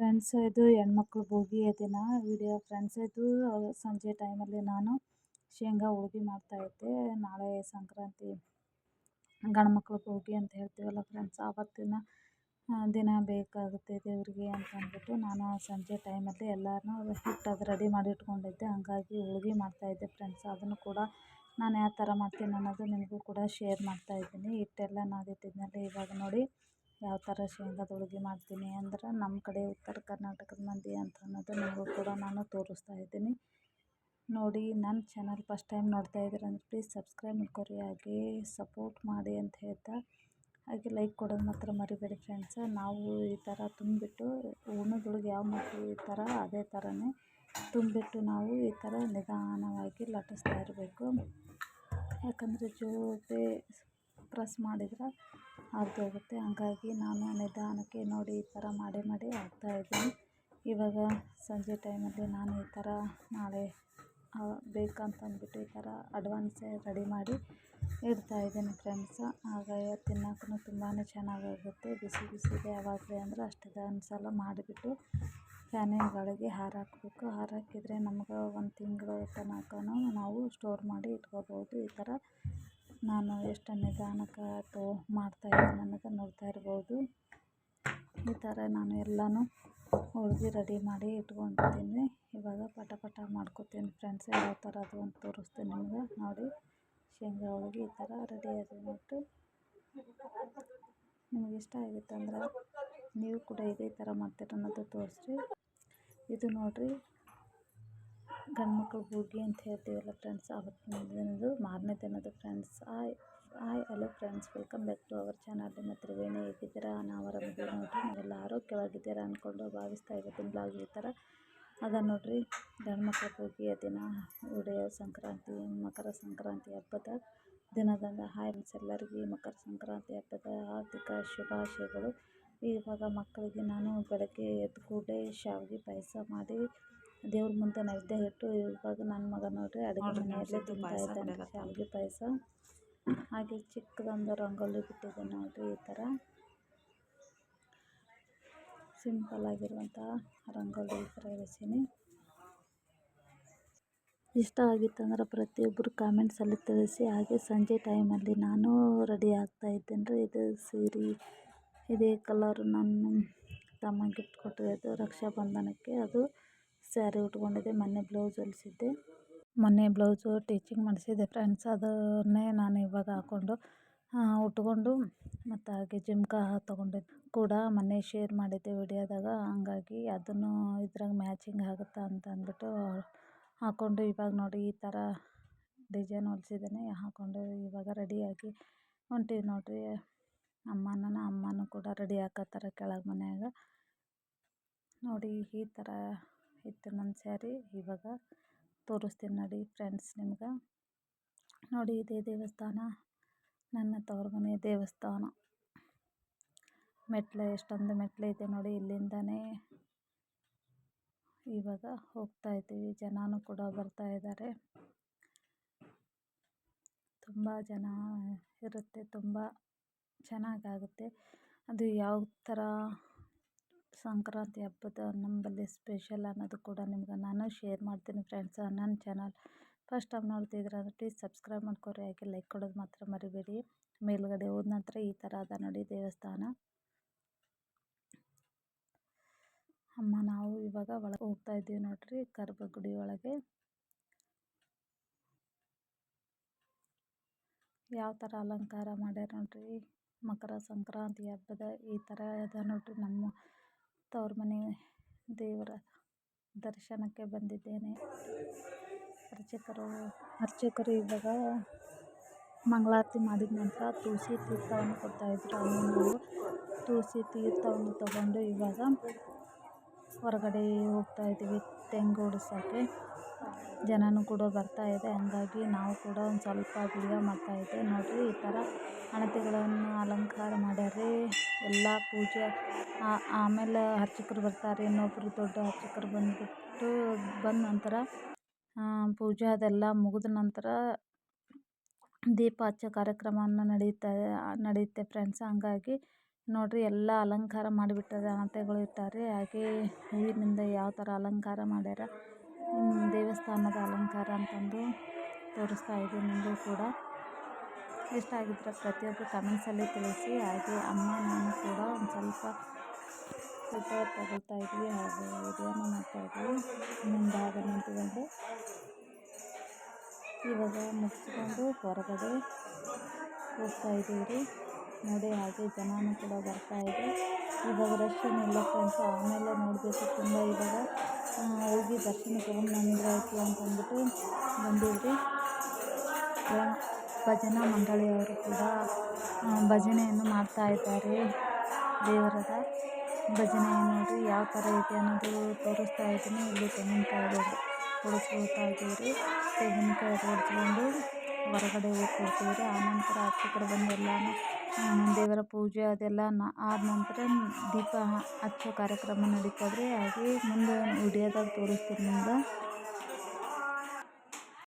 Friends ಇದು ಹೆಣ್ಮಕ್ಳು ಹೋಗಿ ದಿನ ವಿಡಿಯೋ ಫ್ರೆಂಡ್ಸ್ ಇದು ಸಂಜೆ ಟೈಮಲ್ಲಿ ನಾನು ಶೇಂಗಾ ಹೋಳ್ಗೆ ಮಾಡ್ತಾಯಿದ್ದೆ ನಾಳೆ ಸಂಕ್ರಾಂತಿ ಗಂಡ್ಮಕ್ಳು ಭೋಗಿ ಅಂತ ಹೇಳ್ತೀವಲ್ಲ ಫ್ರೆಂಡ್ಸ್ ಆವತ್ತಿನ ದಿನ ಬೇಕಾಗುತ್ತೆ ದೇವರಿಗೆ ಅಂತ ಅಂದ್ಬಿಟ್ಟು ನಾನು ಸಂಜೆ ಟೈಮಲ್ಲಿ ಎಲ್ಲರೂ ಹಿಟ್ಟು ಅದು ರೆಡಿ ಮಾಡಿ ಇಟ್ಕೊಂಡಿದ್ದೆ. ಹಂಗಾಗಿ ಹೋಳ್ಗೆ ಮಾಡ್ತಾಯಿದ್ದೆ ಫ್ರೆಂಡ್ಸ್ ಅದನ್ನು ಕೂಡ ನಾನು ಯಾವ ಥರ ಮಾಡ್ತೀನಿ ಅನ್ನೋದು ನಿಮಗೂ ಕೂಡ ಶೇರ್ ಮಾಡ್ತಾಯಿದ್ದೀನಿ ಹಿಟ್ಟೆಲ್ಲ ನಾದಿಟ್ಟಿದ್ಮೇಲೆ ಇವಾಗ ನೋಡಿ ಯಾವ ಥರ ಶೇಂಗದ ಹೋಳ್ಗೆ ಮಾಡ್ತೀನಿ ಅಂದ್ರೆ ನಮ್ಮ ಕಡೆ ಉತ್ತರ ಕರ್ನಾಟಕದ ಮಂದಿ ಅಂತ ಅನ್ನೋದು ನಿಮಗೂ ಕೂಡ ನಾನು ತೋರಿಸ್ತಾ ಇದ್ದೀನಿ. ನೋಡಿ ನನ್ನ ಚಾನಲ್ ಫಸ್ಟ್ ಟೈಮ್ ನೋಡ್ತಾ ಇದ್ದೀರ ಅಂದರೆ ಪ್ಲೀಸ್ ಸಬ್ಸ್ಕ್ರೈಬ್ ಮಾಡ್ಕೊರಿ ಸಪೋರ್ಟ್ ಮಾಡಿ ಅಂತ ಹೇಳ್ತಾ, ಹಾಗೆ ಲೈಕ್ ಕೊಡೋದು ಮಾತ್ರ ಮರಿಬೇಡಿ ಫ್ರೆಂಡ್ಸ್ ನಾವು ಈ ಥರ ತುಂಬಿಟ್ಟು ಹೂರ್ಣದೊಳಗೆ ಯಾವ ಮಾಡ್ತೀವಿ ಈ ಥರ ಅದೇ ಥರನೇ ತುಂಬಿಟ್ಟು ನಾವು ಈ ಥರ ನಿಧಾನವಾಗಿ ಲಟ್ಟಿಸ್ತಾ ಇರಬೇಕು. ಯಾಕಂದರೆ ಜೋಬೆ ಪ್ರೆಸ್ ಮಾಡಿದ್ರೆ ಹೋಗುತ್ತೆ ಹಾಗಾಗಿ ನಾನು ನಿಧಾನಕ್ಕೆ ನೋಡಿ ಈ ಥರ ಮಾಡಿ ಮಾಡಿ ಹಾಕ್ತಾಯಿದ್ದೀನಿ ಇವಾಗ ಸಂಜೆ ಟೈಮಲ್ಲಿ ನಾನು ಈ ಥರ ನಾಳೆ ಬೇಕಂತಂದ್ಬಿಟ್ಟು ಈ ಥರ ಅಡ್ವಾನ್ಸೇ ರೆಡಿ ಮಾಡಿ ಇಡ್ತಾಯಿದ್ದೀನಿ ಫ್ರೆಂಡ್ಸ್ ಆಗ ತಿನ್ನೋಕ್ಕೂ ತುಂಬಾ ಚೆನ್ನಾಗಾಗುತ್ತೆ. ಬಿಸಿ ಬಿಸಿಗೆ ಯಾವಾಗಲೇ ಅಂದರೆ ಅಷ್ಟು ಅನ್ಸಲ್ಲ ಮಾಡಿಬಿಟ್ಟು ಫ್ಯಾನಿನ ಗಾಳಿಗೆ ಹಾರಾಕಬೇಕು ಹಾರಾಕಿದರೆ ನಮ್ಗೆ ಒಂದು ತಿಂಗಳ ತನಕನೂ ನಾವು ಸ್ಟೋರ್ ಮಾಡಿ ಇಟ್ಕೋಬೋದು. ಈ ಥರ ನಾನು ಎಷ್ಟು ನಿಧಾನಕ್ಕೆ ತೋ ಮಾಡ್ತಾಯಿದ್ದೀನಿ ಅನ್ನೋದು ನೋಡ್ತಾ ಇರ್ಬೋದು. ಈ ಥರ ನಾನು ಎಲ್ಲನೂ ಹೋಳ್ಗೆ ರೆಡಿ ಮಾಡಿ ಇಟ್ಕೊಂಡಿದ್ದೀನಿ. ಇವಾಗ ಪಟ ಪಟ ಮಾಡ್ಕೊತೀನಿ ಫ್ರೆಂಡ್ಸ್, ಯಾವ ಥರ ಅದು ಅಂತ ತೋರಿಸ್ತೀನಿ ನಿಮ್ಗೆ. ನೋಡಿ, ಶೇಂಗಾ ಹೋಳ್ಗೆ ಈ ಥರ ರೆಡಿ ಆಗಿಬಿಟ್ಟು ನಿಮಗೆ ಇಷ್ಟ ಆಗಿತ್ತು ನೀವು ಕೂಡ ಇದೇ ಥರ ಮಾಡ್ತೀರ ಅನ್ನೋದು ತೋರಿಸ್ರಿ. ಇದು ನೋಡಿರಿ ಗಂಡು ಮಕ್ಳು ಭೋಗಿ ಅಂತ ಹೇಳ್ತೀವಲ್ಲ ಫ್ರೆಂಡ್ಸ್ ದಿನದ್ದು ಮಾರನೇ ದಿನದ್ದು friends I I hello friends welcome back to our channel ನಿಮ್ಮ ತ್ರಿವೇಣಿ ಹೇಗಿದ್ದೀರಾ ನಾವು ಆರಾಮಿದ್ದೀವಿ ನೋಡಿರಿ, ನೀವೆಲ್ಲ ಆರೋಗ್ಯವಾಗಿದ್ದೀರಾ ಅಂದ್ಕೊಂಡು ಭಾವಿಸ್ತಾ ಇವತ್ತಿನ ಬ್ಲಾಗ್ ಈ ಥರ ಅದ ನೋಡಿರಿ ಗಂಡು ಮಕ್ಳ ಭೋಗಿಯ ದಿನ ಉಡೆಯ ಸಂಕ್ರಾಂತಿ, ಮಕರ ಸಂಕ್ರಾಂತಿ ಹಬ್ಬದ ದಿನದಂದು. ಹಾಯ್ ಫ್ರೆಂಡ್ಸ್ ಎಲ್ಲರಿಗೂ ಮಕರ ಸಂಕ್ರಾಂತಿ ಹಬ್ಬದ ಆರ್ಥಿಕ ಶುಭಾಶಯಗಳು. ಇವಾಗ ಮಕ್ಕಳಿಗೆ ನಾನು ಬೆಳಗ್ಗೆ ಎದ್ದು ಕೂಡಲೇ ಶಾವಿಗೆ ಪಾಯಸ ಮಾಡಿ ದೇವ್ರ ಮುಂದೆ ನೈವೇದ್ಯ ಇಟ್ಟು ಇವಾಗ ನನ್ನ ಮಗ ನೋಡಿರಿ ಅಡುಗೆ ಮನೆಯಲ್ಲೇ ತಿಂತಾಯಿದ್ದಾನೆ ಶಾವಿಗೆ ಪಾಯಸ. ಹಾಗೆ ಚಿಕ್ಕದೊಂದು ರಂಗೋಲಿ ಬಿಟ್ಟಿದೆ ನೋಡಿರಿ ಈ ಥರ. ಸಿಂಪಲ್ ಆಗಿರುವಂತಹ ರಂಗೋಲಿ ಈ ಥರ ಇಳಿಸೀನಿ ಇಷ್ಟ ಆಗಿತ್ತಂದ್ರೆ ಪ್ರತಿಯೊಬ್ಬರು ಕಾಮೆಂಟ್ಸಲ್ಲಿ ತಿಳಿಸಿ. ಹಾಗೆ ಸಂಜೆ ಟೈಮಲ್ಲಿ ನಾನು ರೆಡಿ ಆಗ್ತಾ ಇದ್ದೇನೆ ರೀ. ಇದು ಸೀರೆ ಇದೇ ಕಲರ್ ನಾನು ತಮ್ಮ ಗಿಫ್ಟ್ ಕೊಟ್ಟಿರೋದು ರಕ್ಷಾಬಂಧನಕ್ಕೆ. ಅದು ಸ್ಯಾರಿ ಉಟ್ಕೊಂಡಿದ್ದೆ, ಮೊನ್ನೆ ಬ್ಲೌಸ್ ಹೊಲಿಸಿದ್ದೆ. ಮೊನ್ನೆ ಬ್ಲೌಸು ಟೀಚಿಂಗ್ ಮಾಡಿಸಿದ್ದೆ ಫ್ರೆಂಡ್ಸ್, ಅದನ್ನೇ ನಾನು ಇವಾಗ ಹಾಕ್ಕೊಂಡು ಉಟ್ಕೊಂಡು ಮತ್ತು ಹಾಗೆ ಜುಮ್ಕಾ ತೊಗೊಂಡಿದ್ದು ಕೂಡ ಮೊನ್ನೆ ಶೇರ್ ಮಾಡಿದ್ದೆ ವಿಡಿಯೋದಾಗ, ಹಂಗಾಗಿ ಅದನ್ನು ಇದ್ರಾಗ ಮ್ಯಾಚಿಂಗ್ ಆಗುತ್ತೆ ಅಂತ ಅಂದ್ಬಿಟ್ಟು ಹಾಕ್ಕೊಂಡು ಇವಾಗ ನೋಡಿ ಈ ಥರ ಡಿಸೈನ್ ಹೊಲಿಸಿದ್ದೇನೆ. ಹಾಕ್ಕೊಂಡು ಇವಾಗ ರೆಡಿಯಾಗಿ ಹೊಂಟೀವಿ ನೋಡಿರಿ. ಅಮ್ಮನ ಅಮ್ಮನೂ ಕೂಡ ರೆಡಿ ಹಾಕತ್ತಾರ ಕೆಳಗೆ ಮನ್ಯಾಗ. ನೋಡಿ ಈ ಥರ ಇತ್ತು ನನ್ನ ಸ್ಯಾರಿ. ಇವಾಗ ತೋರಿಸ್ತೀನಿ ನೋಡಿ ಫ್ರೆಂಡ್ಸ್ ನಿಮ್ಗೆ. ನೋಡಿ ಇದೇ ದೇವಸ್ಥಾನ, ನನ್ನ ತವ್ರ ಮನೆ ದೇವಸ್ಥಾನ. ಮೆಟ್ಲು, ಎಷ್ಟೊಂದು ಮೆಟ್ಲು ಇದೆ ನೋಡಿ ಇಲ್ಲಿಂದನೇ. ಇವಾಗ ಹೋಗ್ತಾ ಇದ್ದೀವಿ, ಜನನೂ ಕೂಡ ಬರ್ತಾ ಇದ್ದಾರೆ. ತುಂಬ ಜನ ಇರುತ್ತೆ, ತುಂಬ ಚೆನ್ನಾಗಾಗುತ್ತೆ. ಅದು ಯಾವ ಥರ ಸಂಕ್ರಾಂತಿ ಹಬ್ಬದ ನಮ್ಮಲ್ಲಿ ಸ್ಪೆಷಲ್ ಅನ್ನೋದು ಕೂಡ ನಿಮ್ಗೆ ನಾನು ಶೇರ್ ಮಾಡ್ತೀನಿ ಫ್ರೆಂಡ್ಸ್ ನನ್ನ ಚಾನಲ್ ಫಸ್ಟ್ ಟೈಮ್ ನೋಡ್ತಿದ್ರೆ ಪ್ಲೀಸ್ ಸಬ್ಸ್ಕ್ರೈಬ್ ಮಾಡ್ಕೊರಿ, ಹಾಗೆ ಲೈಕ್ ಕೊಡೋದು ಮಾತ್ರ ಮರಿಬೇಡಿ. ಮೇಲುಗಡೆ ಹೋದ ನಂತರ ಈ ಥರ ಅದ ನೋಡಿ ದೇವಸ್ಥಾನ. ಅಮ್ಮ, ನಾವು ಇವಾಗ ಒಳಗೆ ಹೋಗ್ತಾ ಇದ್ದೀವಿ ನೋಡ್ರಿ ಗರ್ಭಗುಡಿ ಒಳಗೆ. ಯಾವ ಥರ ಅಲಂಕಾರ ಮಾಡ್ಯಾರ ನೋಡ್ರಿ. ಮಕರ ಸಂಕ್ರಾಂತಿ ಹಬ್ಬದ ಈ ಥರ ಅದ ನೋಡ್ರಿ ನಮ್ಮ ತವ್ರ ಮನೆ ದೇವರ ದರ್ಶನಕ್ಕೆ ಬಂದಿದ್ದೇನೆ. ಅರ್ಚಕರು ಅರ್ಚಕರು ಇವಾಗ ಮಂಗಳಾರತಿ ಮಾಡಿದ ನಂತರ ತುಳಸಿ ತೀರ್ಥವನ್ನು ಕೊಡ್ತಾಯಿದ್ರು ಅಮ್ಮನವರು ತುಳಸಿ ತೀರ್ಥವನ್ನು ತಗೊಂಡು ಇವಾಗ ಹೊರಗಡೆ ಹೋಗ್ತಾ ಇದ್ದೀವಿ. ತೆಂಗು ಹೊಡ್ಸೋಕ್ಕೆ ಜನನೂ ಕೂಡ ಬರ್ತಾ ಇದೆ. ಹಂಗಾಗಿ ನಾವು ಕೂಡ ಒಂದು ಸ್ವಲ್ಪ ವಿಡಿಯೋ ಮಾಡ್ತಾಯಿದ್ದೆ ನೋಡಿರಿ, ಈ ಥರ ಹಣತೆಗಳನ್ನು ಅಲಂಕಾರ ಮಾಡ್ಯಾರೆ ಎಲ್ಲ ಪೂಜೆ ಆಮೇಲೆ ಅರ್ಚಕರು ಬರ್ತಾರೆ. ಇನ್ನೊಬ್ಬರು ದೊಡ್ಡ ಅರ್ಚಕರು ಬಂದುಬಿಟ್ಟು ಬಂದ ನಂತರ ಪೂಜೆ ಅದೆಲ್ಲ ಮುಗಿದ ನಂತರ ದೀಪ ಹಚ್ಚೋ ಕಾರ್ಯಕ್ರಮವನ್ನು ನಡೆಯುತ್ತೆ ನಡೆಯುತ್ತೆ ಫ್ರೆಂಡ್ಸ್ ಹಂಗಾಗಿ ನೋಡಿರಿ, ಎಲ್ಲ ಅಲಂಕಾರ ಮಾಡಿಬಿಟ್ಟಾರೆ ಹಣತೆಗಳು ಇಟ್ಟಾರೆ ಹಾಗೆ ಹೂವಿನಿಂದ ಯಾವ ಥರ ಅಲಂಕಾರ ಮಾಡ್ಯಾರ. ದೇವಸ್ಥಾನದ ಅಲಂಕಾರ ಅಂತಂದು ತೋರಿಸ್ತಾ ಇದೆ ನಿಮಗೂ ಕೂಡ. ಇಷ್ಟ ಆಗಿದ್ರೆ ಪ್ರತಿಯೊಬ್ಬರು ಕಮೆಂಟ್ಸಲ್ಲಿ ತಿಳಿಸಿ, ಹಾಗೆ ಅಮ್ಮ, ನಾನು ಕೂಡ ಒಂದು ಸ್ವಲ್ಪ ಫೋಟೋ ತಗೊಳ್ತಾ ಇದ್ವಿ, ಹಾಗೆ ವಿಡಿಯೋನ ಮಾಡ್ತಾ ಇದ್ವಿ. ಮುಂಭಾಗ ನಿಂತ್ಕೊಂಡು ಇವಾಗ ಮುಗಿಸ್ಕೊಂಡು ಹೊರಗಡೆ ಹೋಗ್ತಾ ಇದ್ದೀವಿ ನೋಡಿ, ಹಾಗೆ ಜನನೂ ಕೂಡ ಬರ್ತಾ ಇದೆ. ಇವಾಗ ರಶ್ ಏನಿಲ್ಲ ಫ್ರೆಂಡ್ಸ್ ಆಮೇಲೆ ನೋಡಬೇಕು. ತುಂಬ ಇವಾಗ ಹೋಗಿ ದರ್ಶನ ತೊಗೊಂಡು ಬಂದರೆ ಆಯಿತು ಅಂತಂದ್ಬಿಟ್ಟು ಬಂದಿದ್ವಿ. ಭಜನಾ ಮಂಡಳಿಯವರು ಕೂಡ ಭಜನೆಯನ್ನು ಮಾಡ್ತಾ ಇದ್ದಾರೆ. ದೇವರದ ಭಜನೆ ನೋಡಿರಿ ಯಾವ ಥರ ಇದೆ ಅನ್ನೋದು ತೋರಿಸ್ತಾ ಇದ್ದೀನಿ. ಇಲ್ಲಿ ತೆಂಗಿನಕಾಯಿ ಕೊಡಿಸ್ಕೊಳ್ತಾ ಇದ್ದೀವಿ ತೆಂಗಿನಕಾಯಿ ಹೊಡ್ಕೊಂಡು ಹೊರಗಡೆ ಹೋಗಿ ಆನಂತರ ಆಚೆ ಕಡೆ ಬಂದು ಎಲ್ಲನೂ ದೇವರ ಪೂಜೆ ಅದೆಲ್ಲ ಆದ ನಂತರ ದೀಪ ಹಚ್ಚೋ ಕಾರ್ಯಕ್ರಮ ನಡೀತದೆ ಹಾಗೆ ಮುಂದೆ ವಿಡಿಯೋದಾಗ ತೋರಿಸ್ತೀನಿ ನಿಮ್ಗೆ.